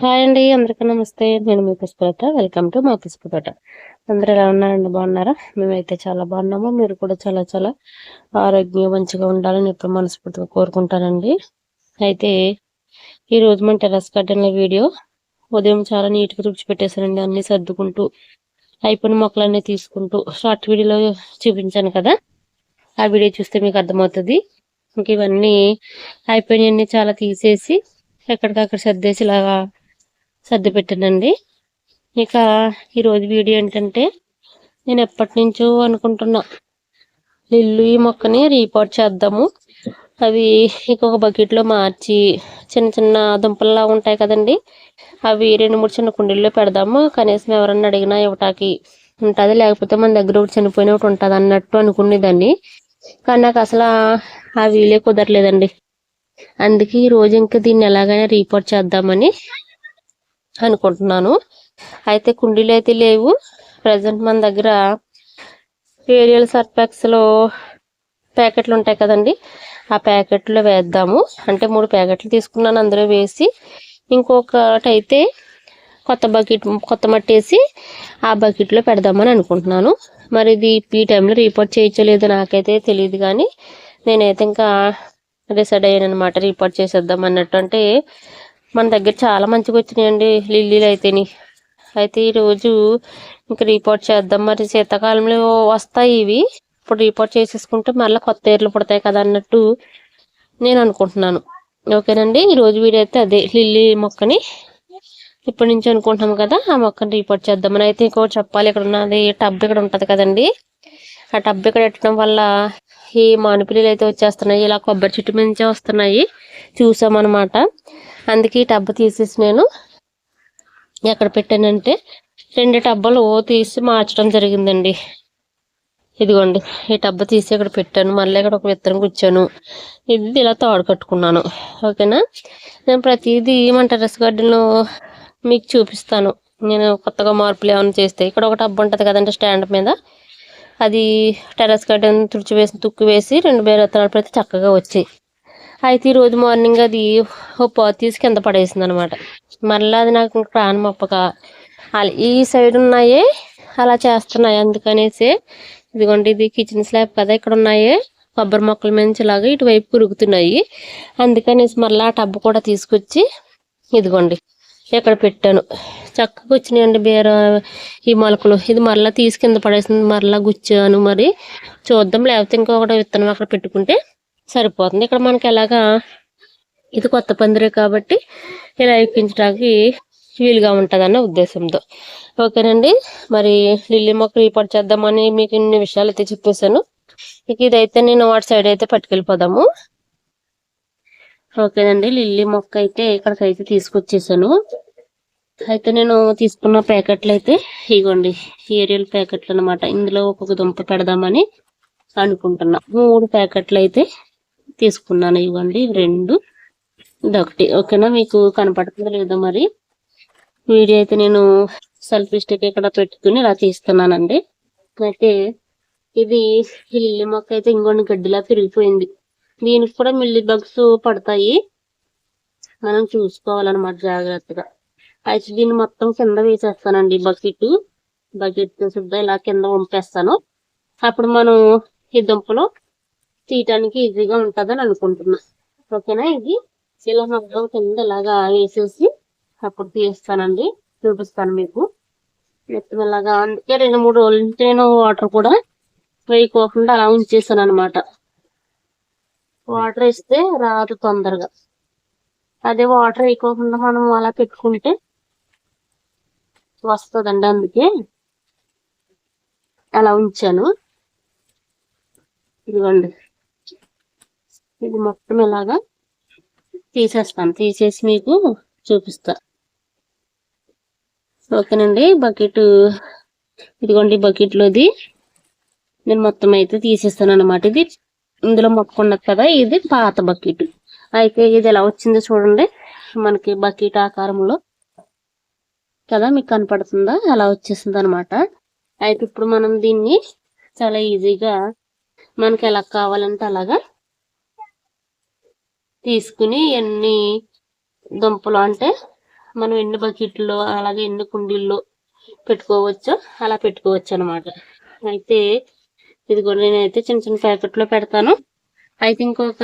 Hi అండి అందరికీ నమస్తే. నేను మీ పుష్పలత. వెల్కమ్ టు మా పుష్పతోట అందరూ ఎలా ఉన్నారండి? బాగున్నారా? మేమైతే చాలా బాగున్నాము. మీరు కూడా చాలా చాలా ఆరోగ్యం మంచిగా ఉండాలని ఎప్పుడు మనస్ఫూర్తిగా కోరుకుంటానండి. అయితే ఈరోజు మన టెరస్ గార్డెన్ వీడియో. ఉదయం చాలా నీట్గా తుడిచిపెట్టేశానండి అన్ని సర్దుకుంటూ అయిపోయిన మొక్కలన్నీ తీసుకుంటూ షార్ట్ వీడియోలో చూపించాను కదా. ఆ వీడియో చూస్తే మీకు అర్థమవుతుంది. ఇంక ఇవన్నీ అయిపోయినవన్నీ చాలా తీసేసి ఎక్కడికక్కడ సర్దేసి ఇలాగా సర్ది పెట్టానండి ఇక ఈరోజు వీడియో ఏంటంటే నేను ఎప్పటి నుంచో అనుకుంటున్నా లిల్లు ఈ మొక్కని రీపోర్ట్ చేద్దాము. అవి ఇంకొక బకెట్లో మార్చి చిన్న చిన్న దుంపల్లా ఉంటాయి కదండి. అవి రెండు మూడు చిన్న కుండీల్లో పెడదాము. కనీసం ఎవరన్నా అడిగినా ఇవ్వటానికి ఉంటుంది. లేకపోతే మన దగ్గర ఒకటి చనిపోయిన ఒకటి ఉంటుంది అన్నట్టు అనుకునేదాన్ని. కానీ నాకు అసలు ఆ వీలే కుదరలేదండి. అందుకే ఈ రోజు ఇంకా దీన్ని ఎలాగైనా రీపోర్ట్ చేద్దామని అనుకుంటున్నాను. అయితే కుండీలు అయితే లేవు. ప్రజెంట్ మన దగ్గర ఏరియల్ సర్పాక్స్ ప్యాకెట్లు ఉంటాయి కదండి ఆ ప్యాకెట్లో వేద్దాము. అంటే మూడు ప్యాకెట్లు తీసుకున్నాను అందులో వేసి ఇంకొకటి అయితే కొత్త బకెట్ కొత్త మట్టి వేసి ఆ బకెట్లో పెడదామని అనుకుంటున్నాను. మరి ఇది ఈ టైంలో రిపోర్ట్ చేయించలేదు నాకైతే తెలియదు కానీ నేనైతే ఇంకా డిసైడ్ అయ్యాను అనమాట రిపోర్ట్ చేసేద్దాం అన్నట్టు. అంటే మన దగ్గర చాలా మంచిగా వచ్చినాయండి లిల్లీలు అయితేని. అయితే ఈరోజు ఇంక రిపోర్ట్ చేద్దాం. మరి శీతాకాలంలో వస్తాయి ఇవి. ఇప్పుడు రిపోర్ట్ చేసేసుకుంటే మళ్ళీ కొత్త ఏర్లు పుడతాయి కదా అన్నట్టు నేను అనుకుంటున్నాను. ఓకేనండి? ఈరోజు వీడియో అయితే అదే లిల్లీ మొక్కని ఇప్పటి నుంచి అనుకుంటున్నాం కదా ఆ మొక్కని రిపోర్ట్ చేద్దామని అయితే ఇంకోటి చెప్పాలి ఇక్కడ ఉన్నది టబ్ ఇక్కడ ఉంటుంది కదండి. ఆ టబ్ ఇక్కడ పెట్టడం వల్ల ఈ మానుపిల్లు అయితే వచ్చేస్తున్నాయి. ఇలా కొబ్బరి చెట్టు నుంచే వస్తున్నాయి. చూసామన్నమాట. అందుకే ఈ టబ్బు తీసేసి నేను ఎక్కడ పెట్టానంటే రెండు టబ్బలు తీసి మార్చడం జరిగిందండి. ఇదిగోండి ఈ టబ్బు తీసి ఇక్కడ పెట్టాను. మళ్ళీ ఇక్కడ ఒక విత్తనం కూర్చాను ఇది ఇలా తాడు కట్టుకున్నాను. ఓకేనా? నేను ప్రతిదీ మన రస్ గార్డెన్లో మీకు చూపిస్తాను. నేను కొత్తగా మార్పులు ఏమైనా చేస్తే. ఇక్కడ ఒక టబ్బు ఉంటుంది కదండి స్టాండ్ మీద. అది టెరస్ గార్డెన్ తుడిచి వేసి తుక్కు వేసి రెండు వేల విత్తనాలు పెడితే చక్కగా వచ్చాయి. అయితే ఈ రోజు మార్నింగ్ అది ఓ పాత తీసి కింద పడేసింది అనమాట మళ్ళీ అది నాకు ప్రాణం ఒప్పక అలా ఈ సైడ్ ఉన్నాయే అలా చేస్తున్నాయి అందుకనేసి ఇదిగోండి ఇది కిచెన్ స్లాబ్ కదా ఇక్కడ ఉన్నాయి కొబ్బరి మొక్కల మంచి ఇలాగా ఇటువైపు కురుగుతున్నాయి అందుకనేసి మళ్ళీ ఆ టబ్బు కూడా తీసుకొచ్చి ఇదిగోండి ఇక్కడ పెట్టాను. చక్కగా వచ్చినాయండి బీర ఈ మొలకలు. ఇది మరలా తీసి కింద పడేసింది మరలా గుచ్చాను మరి. చూద్దాం లేకపోతే ఇంకొకటి విత్తనం అక్కడ పెట్టుకుంటే సరిపోతుంది. ఇక్కడ మనకి ఎలాగా ఇది కొత్త పందిరే కాబట్టి ఇలా ఎక్కించడానికి వీలుగా ఉంటుందన్న ఉద్దేశంతో. ఓకేనండి. మరి లిల్లీ మొక్కలు ఏర్పాటు చేద్దామని మీకు ఇన్ని విషయాలు అయితే చెప్పేశాను. ఇక ఇదైతే నేను వాటి సైడ్ అయితే పట్టుకెళ్ళిపోదాము. ఓకేనండి. లిల్లీ మొక్క అయితే ఇక్కడికైతే తీసుకొచ్చేసాను. అయితే నేను తీసుకున్న ప్యాకెట్లు అయితే ఇగోండి ఏరియల్ ప్యాకెట్లు అనమాట ఇందులో ఒక్కొక్క దుంప పెడదామని అనుకుంటున్నా. మూడు ప్యాకెట్లు అయితే తీసుకున్నాను. ఇవ్వండి. రెండు. ఇదొకటి. ఓకేనా? మీకు కనపడుతుందో లేదో మరి. వీడియో అయితే నేను సెల్ఫీ స్టిక్ ఇక్కడ పెట్టుకుని ఇలా తీస్తున్నానండి. అయితే ఇది ఇల్లి మొక్క అయితే ఇంకొన్ని గడ్డిలా పెరిగిపోయింది. దీనికి కూడా మిల్లి బగ్స్ పడతాయి. మనం చూసుకోవాలన్నమాట జాగ్రత్తగా. అయితే దీన్ని మొత్తం కింద వేసేస్తానండి బకెట్. బకెట్ శుద్ధ ఇలా కింద వంపేస్తాను. అప్పుడు మనం ఈ దుంపలు తీయటానికి ఈజీగా ఉంటుందని అనుకుంటున్నా. ఓకేనా? ఇది ఇలా మొత్తం కింద ఇలాగా వేసేసి అప్పుడు తీస్తానండి. చూపిస్తాను మీకు. మొత్తం ఇలాగా అందుకే రెండు మూడు రోజులు నేను వాటర్ కూడా వేయకోకుండా అలా ఉంచేసాను అనమాట వాటర్ వేస్తే రాదు తొందరగా. అదే వాటర్ వేయకోకుండా మనం అలా పెట్టుకుంటే వస్తుందండి అందుకే అలా ఉంచాను. ఇదిగోండి. ఇది మొత్తం ఇలాగా తీసేస్తాను. తీసేసి మీకు చూపిస్తా. ఓకేనండి. బకెట్ ఇదిగోండి బకెట్లోది. నేను మొత్తం అయితే తీసేస్తాను అనమాట ఇది ఇందులో మొక్క ఉన్నది కదా ఇది పాత బకెట్. అయితే ఇది ఎలా వచ్చిందో చూడండి. మనకి బకెట్ ఆకారంలో కదా మీకు కనపడుతుందా? అలా వచ్చేసింది అనమాట అయితే ఇప్పుడు మనం దీన్ని చాలా ఈజీగా మనకి ఎలా కావాలంటే అలాగా తీసుకుని ఎన్ని దుంపలు అంటే మనం ఎన్ని బకెట్లో అలాగే ఎన్ని కుండీల్లో పెట్టుకోవచ్చో అలా పెట్టుకోవచ్చు అనమాట అయితే ఇదిగోండి నేనైతే చిన్న చిన్న ప్యాకెట్లో పెడతాను. అయితే ఇంకొక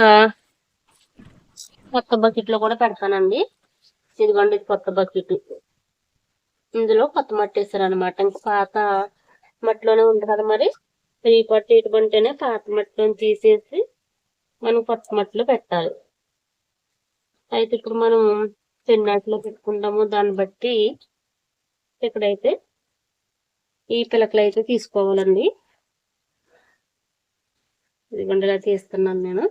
కొత్త బకెట్లో కూడా పెడతానండి. ఇదిగోండి ఇది కొత్త బకెట్. ఇందులో కొత్త మట్టి వేస్తారు అనమాట ఇంకా పాత మట్టిలోనే ఉంది కదా మరి. త్రీ పట్టు ఇటుబంటేనే పాత మట్టిలో తీసేసి మనం కొత్త మట్టిలో పెట్టాలి. అయితే ఇప్పుడు మనం చెన్నాటిలో పెట్టుకుంటాము. దాన్ని బట్టి ఇక్కడైతే ఈ పిలకలు అయితే తీసుకోవాలండి. ఇదిగోండి ఇలా తీస్తున్నాను నేను.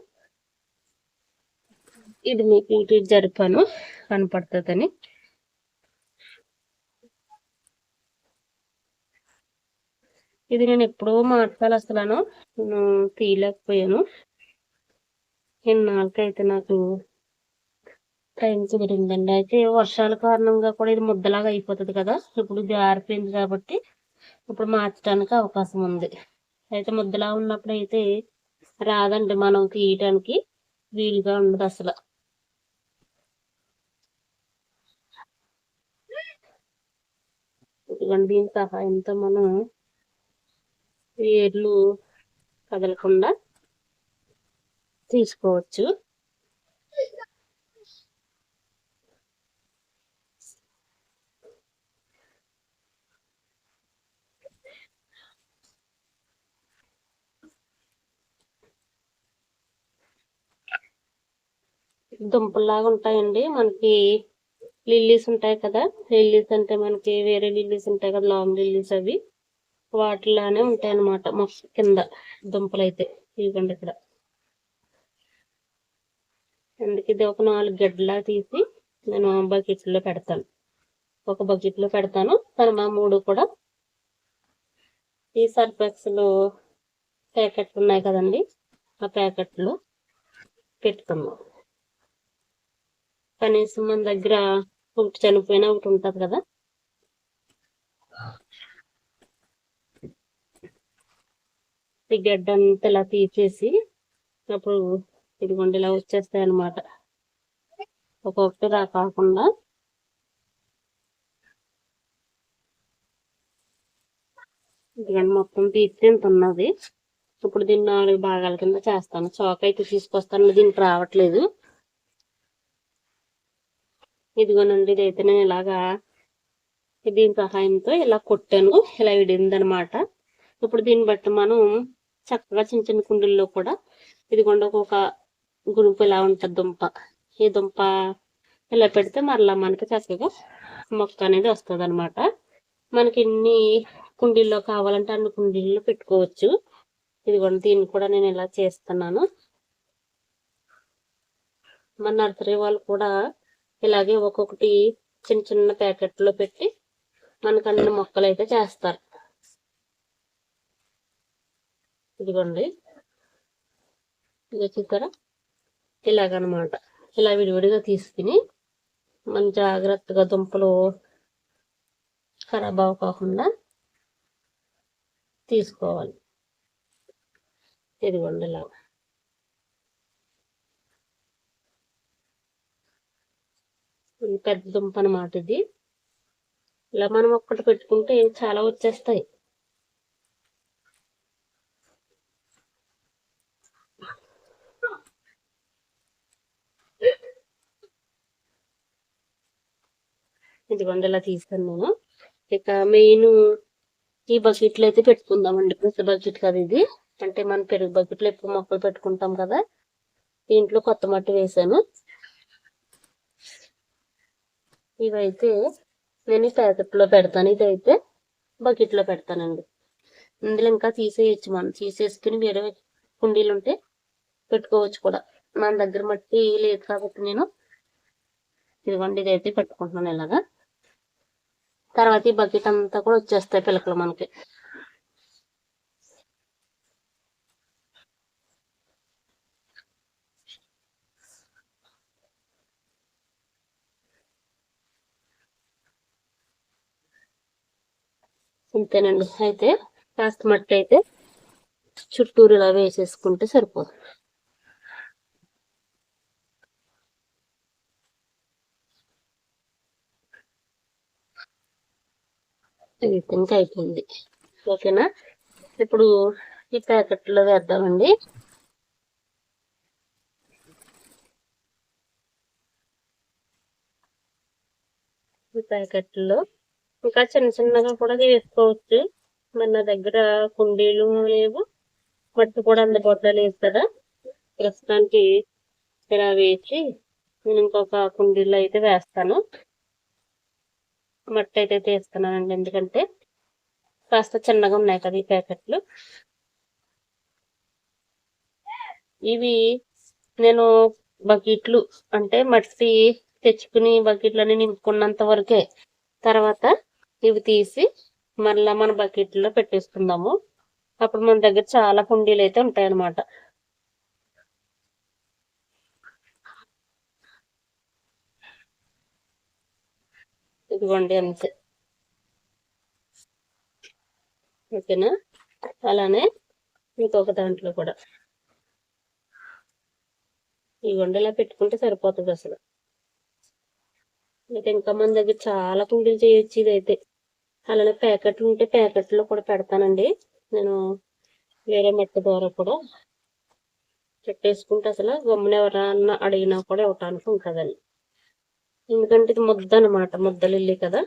ఇది మీకు ఇటు జరిపాను. కనపడుతుందని. ఇది నేను ఎప్పుడో మాట్లాడాలి అసలు నేను తీయలేకపోయాను. ఇన్నాళ్ళకైతే నాకు టైం కుదిరిందండి అయితే వర్షాల కారణంగా కూడా ఇది ముద్దలాగా అయిపోతుంది కదా. ఇప్పుడు జారిపోయింది కాబట్టి ఇప్పుడు మార్చడానికి అవకాశం ఉంది. అయితే ముద్దలా ఉన్నప్పుడు అయితే రాదండి మనం తీయటానికి. వీలుగా ఉండదు అసలు. ఇదిగోండి దీని సహాయంతో మనం ఏర్లు కదలకుండా తీసుకోవచ్చు. దుంపల్లాగా ఉంటాయండి. మనకి లిల్లీస్ ఉంటాయి కదా. లిల్లీస్ అంటే మనకి వేరే లిల్లీస్ ఉంటాయి కదా లాంగ్ లిల్లీస్ అవి. వాటిలానే ఉంటాయి అన్నమాట మొక్క కింద దుంపలు అయితే ఇవ్వండి ఇక్కడ. అందుకే ఇది ఒక నాలుగు గడ్డలా తీసి నేను బకెట్లో పెడతాను. ఒక బకెట్లో పెడతాను. తర్వాత మూడు కూడా ఈ సర్ఫెక్స్లు ప్యాకెట్లు ఉన్నాయి కదండి. ఆ ప్యాకెట్లు పెట్టుకున్నాం కనీసం మన దగ్గర ఒకటి చనిపోయినా ఒకటి ఉంటుంది కదా. ఈ గడ్డ అంతా ఇలా తీసేసి అప్పుడు ఇదిగోండి ఇలా వచ్చేస్తాయి అనమాట ఒక్కొక్కటి రా కాకుండా. ఇదిగండి మొత్తం తీసి ఉన్నది. ఇప్పుడు దీన్ని నాలుగు భాగాల కింద చేస్తాను. చౌక అయితే తీసుకొస్తాను. దీనికి రావట్లేదు. ఇదిగోనండి ఇదైతే నేను ఇలాగా దీని సహాయంతో ఇలా కొట్టాను ఇలా విడిందనమాట ఇప్పుడు దీన్ని బట్టి మనం చక్కగా చిన్న చిన్న కుండీల్లో కూడా ఇదిగోండి ఒక గ్రూప్ ఇలా ఉంటుంది దుంప. ఈ దుంప ఇలా పెడితే మరలా మనకి చక్కగా మొక్క అనేది వస్తుంది అనమాట మనకి ఎన్ని కుండీల్లో కావాలంటే అన్ని కుండీల్లో పెట్టుకోవచ్చు. ఇదిగోండి దీన్ని కూడా నేను ఇలా చేస్తున్నాను. మన నర్సరీ వాళ్ళు కూడా ఇలాగే ఒక్కొక్కటి చిన్న చిన్న ప్యాకెట్లో పెట్టి మనకు అన్ని మొక్కలు అయితే చేస్తారు. ఇదిగోండి. ఇక చూసారా? ఇలాగనమాట. ఇలా విడివిడిగా తీసుకుని మన జాగ్రత్తగా దుంపలు ఖరాబ్ అవ్వకుండా తీసుకోవాలి. ఇదిగోండి ఇలాగా పెద్ద దుంప అనమాట ఇది. ఇలా మనం ఒక్కటి పెట్టుకుంటే చాలా వచ్చేస్తాయి. ఇదిగోండి ఇలా తీసాను నేను. ఇక మెయిన్ ఈ బకెట్లు అయితే పెట్టుకుందామండి. పెద్ద బకెట్ కదా ఇది. అంటే మనం పెరుగు బకెట్లు ఎక్కువ మొక్కలు పెట్టుకుంటాం కదా. దీంట్లో కొత్త మట్టి వేసాను. ఇవైతే నేను ప్యాకెట్లో పెడతాను. ఇదైతే బకెట్లో పెడతానండి. ఇందులో ఇంకా తీసేయచ్చు మనం. తీసేసుకుని వేరే కుండీలు ఉంటే పెట్టుకోవచ్చు కూడా. మన దగ్గర మట్టి లేదు కాబట్టి నేను ఇదిగోండి ఇదైతే పెట్టుకుంటున్నాను ఇలాగా. తర్వాత ఈ బకెట్ అంతా కూడా వచ్చేస్తాయి పిలకలు మనకి. అంతేనండి అయితే కాస్త మట్టి అయితే చుట్టూరు ఇలా వేసేసుకుంటే సరిపోదు. ఇంకా అయిపోయింది. ఓకేనా? ఇప్పుడు ఈ ప్యాకెట్లో వేద్దామండి. ఈ ప్యాకెట్లో ఇంకా చిన్న చిన్నగా కూడా వేసుకోవచ్చు. మరి నా దగ్గర కుండీలు లేవు. మట్టి కూడా అందుబాటులో లేదు కదా. ప్రస్తుతానికి ఇలా వేసి నేను ఇంకొక కుండీలో అయితే వేస్తాను. మట్టి అయితే తీస్తున్నానండి ఎందుకంటే కాస్త చిన్నగా ఉన్నాయి కదా ఈ ప్యాకెట్లు. ఇవి నేను బకెట్లు అంటే మట్టి తెచ్చుకుని బకెట్లన్నీ నింపుకున్నంత వరకే తర్వాత ఇవి తీసి మళ్ళా మన బకెట్లో పెట్టేసుకుందాము. అప్పుడు మన దగ్గర చాలా కుండీలు అయితే ఉంటాయన్నమాట. ఇదిగోండి అంతే. ఓకేనా? అలానే ఇంకొక దాంట్లో కూడా. ఇవ్వండి ఇలా పెట్టుకుంటే సరిపోతుంది అసలు అయితే ఇంకా మన దగ్గర చాలా కుండీలు చేయొచ్చు ఇదైతే. అలానే ప్యాకెట్లు ఉంటే ప్యాకెట్లో కూడా పెడతానండి. నేను వేరే మెట్ట ద్వారా కూడా పెట్టేసుకుంటే అసలు గమ్మున ఎవరన్నా అడిగినా కూడా ఇవ్వటానికి ఉంటుందండి. ఎందుకంటే ఇది ముద్ద అనమాట ముద్దలు ఇల్లి కదా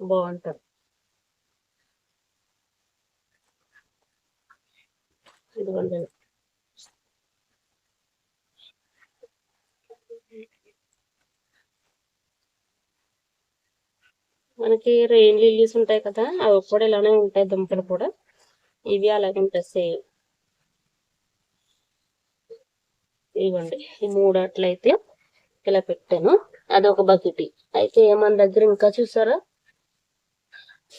బాగుంటుంది. ఇదిగోండి. మనకి రెయిన్ లిల్లీస్ ఉంటాయి కదా అవి కూడా ఇలానే ఉంటాయి దుంపలు కూడా. ఇవి అలాగే ఉంటాయి సేమ్ ఇవ్వండి ఈ మూడు అట్లయితే ఇలా పెట్టాను. అది ఒక బకెట్ అయితే మన దగ్గర ఇంకా చూసారా?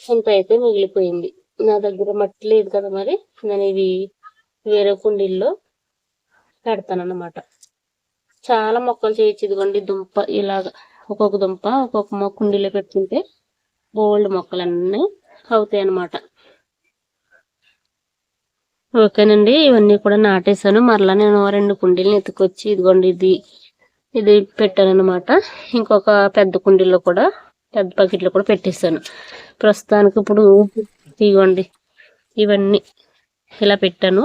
ఇంత అయితే మిగిలిపోయింది. నా దగ్గర మట్టి లేదు కదా మరి. నేను ఇవి వేరే కుండీల్లో పెడతానన్నమాట. చాలా మొక్కలు చేయొచ్చు. ఇదిగోండి దుంప ఇలాగా. ఒక్కొక్క దుంప ఒక్కొక్క కుండీలో పెట్టుకుంటే బోల్డ్ మొక్కలన్నీ అవుతాయి అన్నమాట. ఓకేనండి ఇవన్నీ కూడా నాటేశాను. మరలా నేను రెండు కుండీలు ఎత్తుకొచ్చి ఇదిగోండి ఇది ఇది పెట్టాను అనమాట ఇంకొక పెద్ద కుండీలో కూడా పెద్ద బకెట్లో కూడా పెట్టేశాను. ప్రస్తుతానికి ఇప్పుడు ఇదిగోండి ఇవన్నీ ఇలా పెట్టాను.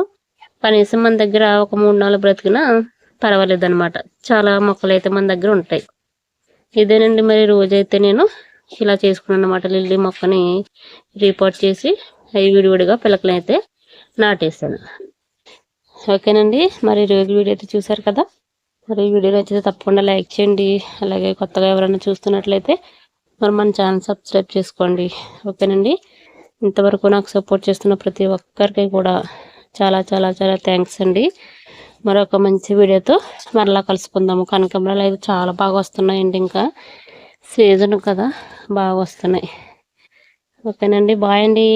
కనీసం మన దగ్గర ఒక మూడు నాలుగు బ్రతికినా పర్వాలేదు చాలా మొక్కలు అయితే మన దగ్గర ఉంటాయి. ఇదేనండి మరి రోజైతే నేను ఇలా చేసుకున్నాను అనమాట లిల్లీ మొక్కని రిపోర్ట్ చేసి అవి విడివిడిగా పిలకలైతే నాటేసాను ఓకేనండి మరి రోజు వీడియో అయితే చూసారు కదా? మరి ఈ వీడియో నచ్చితే తప్పకుండా లైక్ చేయండి అలాగే కొత్తగా ఎవరైనా చూస్తున్నట్లయితే మరి మన ఛానల్ సబ్స్క్రైబ్ చేసుకోండి. ఓకేనండి ఇంతవరకు నాకు సపోర్ట్ చేస్తున్న ప్రతి ఒక్కరికి కూడా చాలా చాలా చాలా థ్యాంక్స్ అండి. మరొక మంచి వీడియోతో మరలా కలుసుకుందాము. కనకంబరాలు అయితే చాలా బాగా వస్తున్నాయండి ఇంకా. సీజన్ కదా బాగా వస్తున్నాయి ఓకేనండి బాయ్ అండి.